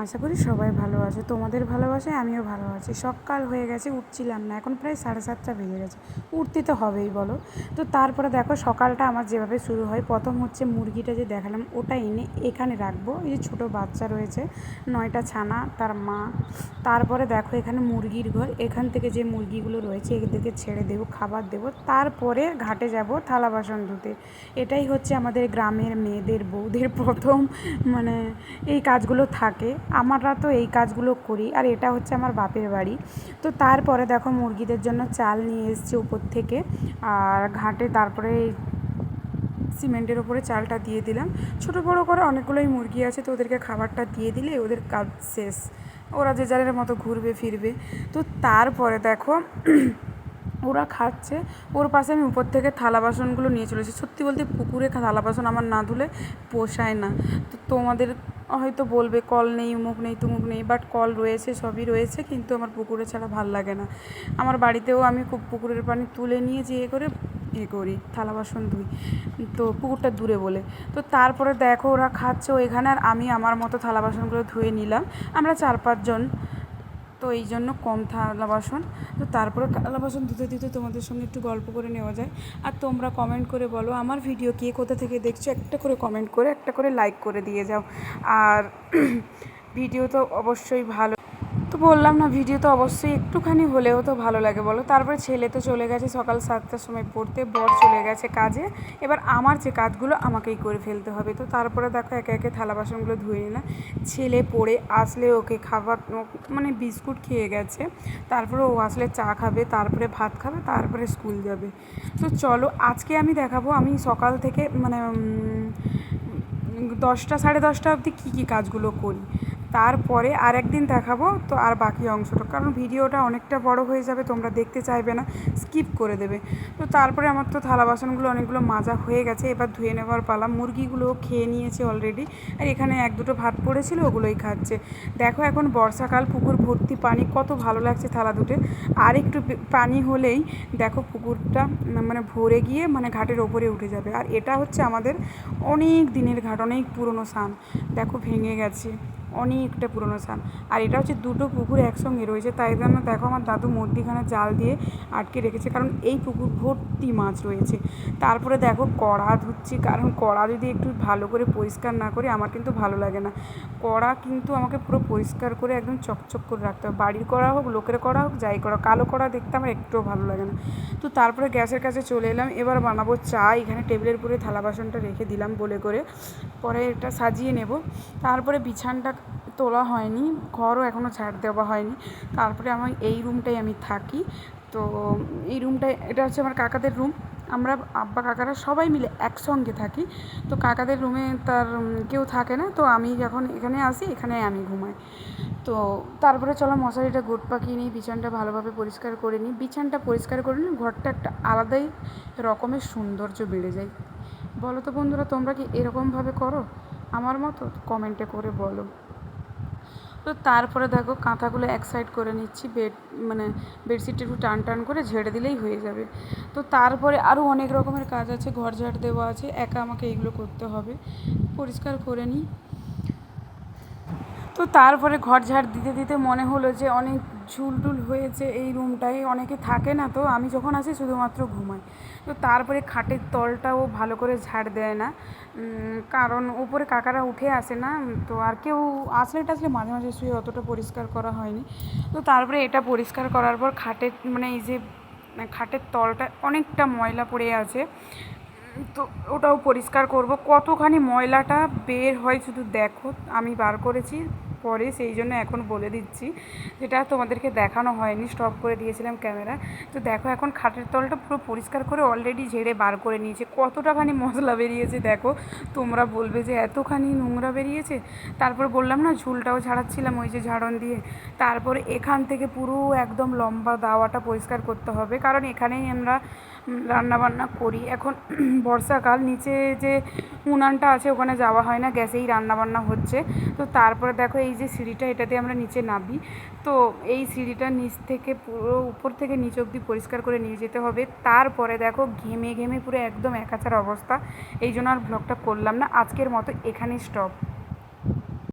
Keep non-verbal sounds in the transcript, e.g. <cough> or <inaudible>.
আশা করি সবাই ভালো আছো। তোমাদের ভালোবাসায় আমিও ভালো আছি। সকাল হয়ে গেছে, উঠছিলাম না। এখন প্রায় সাড়ে সাতটা বেজে গেছে। উঠতে তো হবেই, বলো। তো তারপরে দেখো সকালটা আমার যেভাবে শুরু হয়, প্রথম হচ্ছে মুরগিটা যে দেখালাম, ওটা এনে এখানে রাখব। এই যে ছোটো বাচ্চা রয়েছে, নয়টা ছানা, তার মা। তারপরে দেখো এখানে মুরগির ঘর। এখান থেকে যে মুরগিগুলো রয়েছে, এদেরকে ছেড়ে দেবো, খাবার দেবো। তারপরে ঘাটে যাব থালা বাসন ধুতে। এটাই হচ্ছে আমাদের গ্রামের মেয়েদের, বউদের প্রথম মানে এই কাজগুলো থাকে। আমরা তো এই কাজগুলো করি, আর এটা হচ্ছে আমার বাপের বাড়ি। তো তারপরে দেখো মুরগিদের জন্য চাল নিয়ে এসছি উপর থেকে, আর ঘাটে তারপরে সিমেন্টের ওপরে চালটা দিয়ে দিলাম। ছোটো বড়ো করে অনেকগুলোই মুরগি আছে, তো ওদেরকে খাবারটা দিয়ে দিলে ওদের কাজ শেষ। ওরা যে যারের মতো ঘুরবে, ফিরবে। তো তারপরে দেখো, ওরা খাচ্ছে। ওর পাশে আমি উপর থেকে থালা বাসনগুলো নিয়ে চলেছি। সত্যি বলতে পুকুরে থালা বাসন আমার না ধুলে পোষায় না। তো তোমাদের হয়তো বলবে, কল নেই, উমুক নেই, তুমুক নেই। বাট কল রয়েছে, সবই রয়েছে, কিন্তু আমার পুকুরে ছাড়া ভালো লাগে না। আমার বাড়িতেও আমি খুব পুকুরের পানি তুলে নিয়ে যেয়ে করে এ করি, থালা বাসন ধুই, তো পুকুরটা দূরে বলে। তো তারপরে দেখো ওরা খাচ্ছে ওইখানে, আর আমি আমার মতো থালা বাসনগুলো ধুয়ে নিলাম। আমরা চার পাঁচজন তো এই জন্য কম থালা বাসন। তো তারপরে থালা বাসন ধুতে ধুতে তোমাদের সঙ্গে একটু গল্প করে নেওয়া যায়। আর তোমরা কমেন্ট করে বলো, আমার ভিডিও কে কোথা থেকে দেখছ, একটা করে কমেন্ট করে, একটা করে লাইক করে দিয়ে যাও। আর <clears throat> ভিডিও তো অবশ্যই ভালো। তো বললাম না ভিডিও তো অবশ্যই একটুখানি হলেও তো ভালো লাগে, বলো। তারপরে ছেলে তো চলে গেছে সকাল সাতটার সময় পড়তে, বর চলে গেছে কাজে। এবার আমার যে কাজগুলো আমাকেই করে ফেলতে হবে। তো তারপরে দেখো একে একে থালা বাসনগুলো ধুয়ে নিলাম। ছেলে পড়ে, আসলে ওকে খাবার মানে বিস্কুট খেয়ে গেছে। তারপরে ও আসলে চা খাবে, তারপরে ভাত খাবে, তারপরে স্কুল যাবে। তো চলো, আজকে আমি দেখাবো আমি সকাল থেকে মানে দশটা, সাড়ে দশটা অবধি কী কী কাজগুলো করি। তারপরে আর একদিন দেখাবো, তো আর বাকি অংশটা। কারণ ভিডিওটা অনেকটা বড় হয়ে যাবে, তোমরা দেখতে চাইবে না, স্কিপ করে দেবে। তো তারপরে আমার তো থালা বাসনগুলো অনেকগুলো মাজা হয়ে গেছে, এবার ধুয়ে নেওয়ার পালা। মুরগিগুলো খেয়ে নিয়েছে অলরেডি আর এখানে এক দুটো ভাত পড়েছিল, ওগুলোই খাচ্ছে। দেখো এখন বর্ষাকাল, পুকুর ভর্তি পানি, কত ভালো লাগছে থালা দুটে আর একটু পানি হলেই দেখো পুকুরটা মানে ভরে গিয়ে মানে ঘাটের ওপরে উঠে যাবে। আর এটা হচ্ছে আমাদের অনেক দিনের ঘাট, অনেক পুরনো সান দেখো ভেঙে গেছে। অনেকটা পুরনো স্থান। আর এটা হচ্ছে দুটো পুকুর একসঙ্গে রয়েছে। তাই জন্য দেখো আমার দাদু মধ্যিখানে জাল দিয়ে আটকে রেখেছে, কারণ এই পুকুর ভর্তি মাছ রয়েছে। তারপরে দেখো কড়া ধুচ্ছি, কারণ কড়া যদি একটু ভালো করে পরিষ্কার না করি, আমার কিন্তু ভালো লাগে না। কড়া কিন্তু আমাকে পুরো পরিষ্কার করে একদম চকচক করে রাখতে হবে। বাড়ির করা হোক, লোকের করা হোক, যাই করা কালো কড়া দেখতে আমার একটুও ভালো লাগে না। তো তারপরে গ্যাসের কাছে চলে এলাম। এবার বানাবো চা। এখানে টেবিলের উপরে থালা বাসনটা রেখে দিলাম বলে করে। পরে এটা সাজিয়ে নেব। তারপরে বিছানটা তোলা হয়নি, ঘরও এখনও ছাড় দেওয়া হয়নি। তারপরে আমার এই রুমটাই আমি থাকি। তো এই রুমটায় এটা হচ্ছে আমার কাকাদের রুম। আমরা আব্বা, কাকারা সবাই মিলে একসঙ্গে থাকি। তো কাকাদের রুমে তার কেউ থাকে না, তো আমি যখন এখানে আসি, এখানে আমি ঘুমাই। তো তারপরে চলো মশারিটা গোট পাকিয়ে নিই, বিছানটা ভালোভাবে পরিষ্কার করে নিই। বিছানটা পরিষ্কার করে নিই ঘরটা একটা আলাদাই রকমের সৌন্দর্য বেড়ে যায়। বলো তো বন্ধুরা, তোমরা কি এরকমভাবে করো? আমার মতো? কমেন্টে করে বলো। তো তারপরে দেখো কাঁথাগুলো এক সাইড করে নিচ্ছি বেড মানে বেডশিটটা একটু টান টান করে ঝেড়ে দিলেই হয়ে যাবে। তো তারপরে আরও অনেক রকমের কাজ আছে, ঘর ঝাড় দেওয়া আছে, একা আমাকে এইগুলো করতে হবে। পরিষ্কার করে নিই। তো তারপরে ঘর ঝাড় দিতে দিতে মনে হলো যে অনেক ঝুলটুল হয়েছে এই রুমটায় অনেকে থাকে না তো, আমি যখন আসি শুধুমাত্র ঘুমাই। তো তারপরে খাটের তলটাও ভালো করে ঝাড় দেয় না। কারণ উপরে কাকারা উঠে আসে না, তো আর কেউ আসলে টাসলে মাঝে মাঝে শুয়ে অতটা পরিষ্কার করা হয়নি। তো তারপরে এটা পরিষ্কার করার পর খাটের মানে এই যে খাটের তলটা অনেকটা ময়লা পড়ে আছে। তো ওটাও পরিষ্কার করব। কতখানি ময়লাটা বের হয় শুধু দেখো, আমি বার করেছি। পরে সেই জন্য এখন বলে দিচ্ছি। যেটা তোমাদেরকে দেখানো হয়নি স্টপ করে দিয়েছিলাম ক্যামেরা তো দেখো এখন খাটের তলটা পুরো পরিষ্কার করে অলরেডি ঝেড়ে বার করে নিয়েছে। কতটাখানি মশলা বেরিয়েছে দেখো। তোমরা বলবে যে এতখানি নোংরা বেরিয়েছে? তারপর বললাম না, ঝুলটাও ঝাড়াচ্ছিলাম ওই যে ঝাড়ন দিয়ে। তারপর এখান থেকে পুরো একদম লম্বা দাওয়াটা পরিষ্কার করতে হবে। কারণ এখানেই আমরা রান্নাবান্না করি। এখন <clears throat> বর্ষাকাল, নিচে যে উনানটা আছে ওখানে যাওয়া হয় না, গ্যাসেই রান্নাবান্না হচ্ছে। তো তারপরে দেখো এই যে সিঁড়িটা, এটাতে আমরা নিচে নামি। তো এই সিঁড়িটা নিচ থেকে পুরো উপর থেকে নিচ অবধি পরিষ্কার করে নিয়ে যেতে হবে। তারপরে দেখো ঘেমে ঘেমে পুরো একদম একাচার অবস্থা। এই জন্য আর ব্লগটা করলাম না। আজকের মতো এখানেই স্টপ